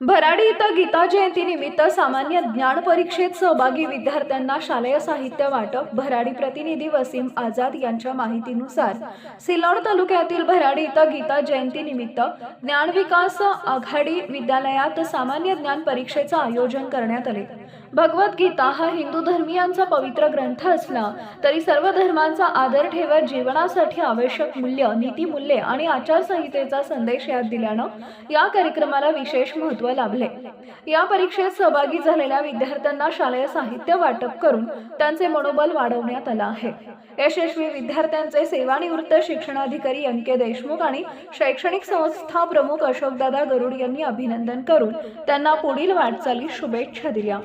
भराडी इथं गीता जयंती निमित्त सामान्य ज्ञान परीक्षेत सहभागी विद्यार्थ्यांना शालेय साहित्य वाटप भराडी प्रतिनिधी वसीम आझाद यांच्या माहितीनुसार सिल्लोड तालुक्यातील भराडी इथं गीता जयंती निमित्त ज्ञान विकास आघाडी विद्यालयात सामान्य ज्ञान परीक्षेचं आयोजन करण्यात आले. भगवद्गीता हा हिंदू धर्मियांचा पवित्र ग्रंथ असला तरी सर्व धर्मांचा आदर ठेवत जीवनासाठी आवश्यक मूल्य नीतिमूल्ये आणि आचारसंहितेचा संदेश यात दिल्यानं या कार्यक्रमाला विशेष महत्त्व लाभले. या परीक्षेत सहभागी झालेल्या विद्यार्थ्यांना शालेय साहित्य वाटप करून त्यांचे मनोबल वाढवण्यात आलं आहे. यशस्वी विद्यार्थ्यांचे सेवानिवृत्त शिक्षणाधिकारी एम के देशमुख आणि शैक्षणिक संस्था प्रमुख अशोकदादा गरुड यांनी अभिनंदन करून त्यांना पुढील वाटचालीस शुभेच्छा दिल्या.